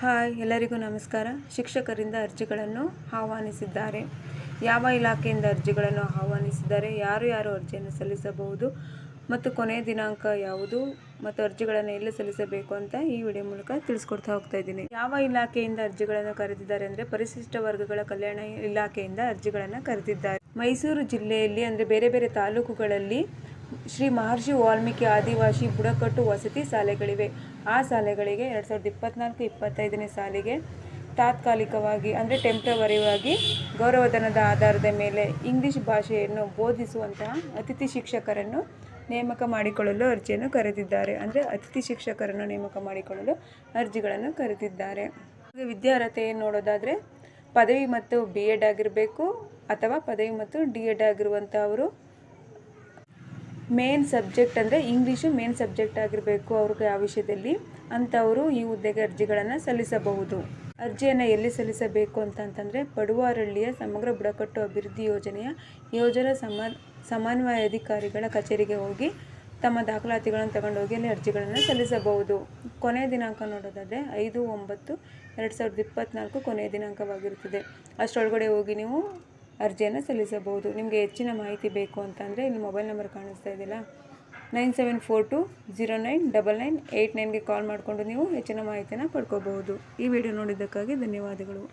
Hi, ಎಲ್ಲರಿಗೂ ನಮಸ್ಕಾರ. ಶಿಕ್ಷಕರಿಂದ ಅರ್ಜಿಗಳನ್ನು ಆಹ್ವಾನಿಸಿದ್ದಾರೆ. ಯಾವ ಇಲಾಖೆಯಿಂದ ಅರ್ಜಿಗಳನ್ನು ಆಹ್ವಾನಿಸಿದ್ದಾರೆ ಯಾರು ಯಾರು ಅರ್ಜಿಯನ್ನು ಸಲ್ಲಿಸಬಹುದು ಮತ್ತು ಕೊನೆಯ ದಿನಾಂಕ ಯಾವುದು ಮತ್ತು ಅರ್ಜಿಗಳನ್ನು ಎಲ್ಲಿ ಸಲ್ಲಿಸಬೇಕು ಅಂತ ಈ ವಿಡಿಯೋ ಮೂಲಕ ತಿಳಿಸ್ಕೊಡ್ತಾ ಹೋಗ್ತಾ ಇದ್ದೀನಿ. ಯಾವ ಇಲಾಖೆಯಿಂದ ಅರ್ಜಿಗಳನ್ನು ಕರೆದಿದ್ದಾರೆ ಅಂದರೆ ಪರಿಶಿಷ್ಟ ವರ್ಗಗಳ ಕಲ್ಯಾಣ ಇಲಾಖೆಯಿಂದ ಅರ್ಜಿಗಳನ್ನು ಕರೆದಿದ್ದಾರೆ. ಮೈಸೂರು ಜಿಲ್ಲೆಯಲ್ಲಿ ಅಂದರೆ ಬೇರೆ ಬೇರೆ ತಾಲೂಕುಗಳಲ್ಲಿ ಶ್ರೀ ಮಹರ್ಷಿ ವಾಲ್ಮೀಕಿ ಆದಿವಾಸಿ ಬುಡಕಟ್ಟು ವಸತಿ ಶಾಲೆಗಳಿವೆ. ಆ ಶಾಲೆಗಳಿಗೆ ಎರಡು ಸಾವಿರದ ಇಪ್ಪತ್ನಾಲ್ಕು, ಇಪ್ಪತ್ತೈದನೇ ಸಾಲಿಗೆ ತಾತ್ಕಾಲಿಕವಾಗಿ, ಅಂದರೆ ಟೆಂಪ್ರವರಿವಾಗಿ ಗೌರವಧನದ ಆಧಾರದ ಮೇಲೆ ಇಂಗ್ಲಿಷ್ ಭಾಷೆಯನ್ನು ಬೋಧಿಸುವಂತಹ ಅತಿಥಿ ಶಿಕ್ಷಕರನ್ನು ನೇಮಕ ಮಾಡಿಕೊಳ್ಳಲು ಅರ್ಜಿಯನ್ನು ಕರೆದಿದ್ದಾರೆ. ಅಂದರೆ ಅತಿಥಿ ಶಿಕ್ಷಕರನ್ನು ನೇಮಕ ಮಾಡಿಕೊಳ್ಳಲು ಅರ್ಜಿಗಳನ್ನು ಕರೆದಿದ್ದಾರೆ. ವಿದ್ಯಾರ್ಹತೆಯನ್ನು ವಿದ್ಯಾರ್ಹತೆ ನೋಡೋದಾದರೆ ಪದವಿ ಮತ್ತು ಬಿ ಎಡ್ ಆಗಿರಬೇಕು ಅಥವಾ ಪದವಿ ಮತ್ತು ಡಿ ಎಡ್ ಆಗಿರುವಂಥವರು ಮೇನ್ ಸಬ್ಜೆಕ್ಟ್ ಅಂದರೆ ಇಂಗ್ಲೀಷು ಮೇನ್ ಸಬ್ಜೆಕ್ಟ್ ಆಗಿರಬೇಕು ಅವ್ರಿಗೆ ಆ ವಿಷಯದಲ್ಲಿ ಅಂಥವರು ಈ ಹುದ್ದೆಗೆ ಅರ್ಜಿಗಳನ್ನು ಸಲ್ಲಿಸಬಹುದು. ಅರ್ಜಿಯನ್ನು ಎಲ್ಲಿ ಸಲ್ಲಿಸಬೇಕು ಅಂತಂತಂದರೆ ಪಡುವಾರಳ್ಳಿಯ ಸಮಗ್ರ ಬುಡಕಟ್ಟು ಅಭಿವೃದ್ಧಿ ಯೋಜನೆಯ ಯೋಜನಾ ಸಮ, ಸಮನ್ವಯ ಅಧಿಕಾರಿಗಳ ಕಚೇರಿಗೆ ಹೋಗಿ ತಮ್ಮ ದಾಖಲಾತಿಗಳನ್ನು ತಗೊಂಡೋಗಿ ಅಲ್ಲಿ ಅರ್ಜಿಗಳನ್ನು ಸಲ್ಲಿಸಬಹುದು. ಕೊನೆಯ ದಿನಾಂಕ ನೋಡೋದಾದರೆ ಐದು ಒಂಬತ್ತು ಎರಡು ಸಾವಿರದ ಇಪ್ಪತ್ತ್ನಾಲ್ಕು ಕೊನೆಯ ದಿನಾಂಕವಾಗಿರುತ್ತದೆ. ಅಷ್ಟರೊಳಗಡೆ ಹೋಗಿ ನೀವು ಅರ್ಜಿಯನ್ನು ಸಲ್ಲಿಸಬಹುದು. ನಿಮಗೆ ಹೆಚ್ಚಿನ ಮಾಹಿತಿ ಬೇಕು ಅಂತಂದರೆ ಇಲ್ಲಿ ಮೊಬೈಲ್ ನಂಬರ್ ಕಾಣಿಸ್ತಾ ಇದೆಯಲ್ಲ? Nine seven four two zero nine double nine eight ನೈನ್ಗೆ call ಮಾಡಿಕೊಂಡು ನೀವು ಹೆಚ್ಚಿನ ಮಾಹಿತಿನ ಪಡ್ಕೋಬಹುದು. ಈ ವಿಡಿಯೋ ನೋಡಿದ್ದಕ್ಕಾಗಿ ಧನ್ಯವಾದಗಳು.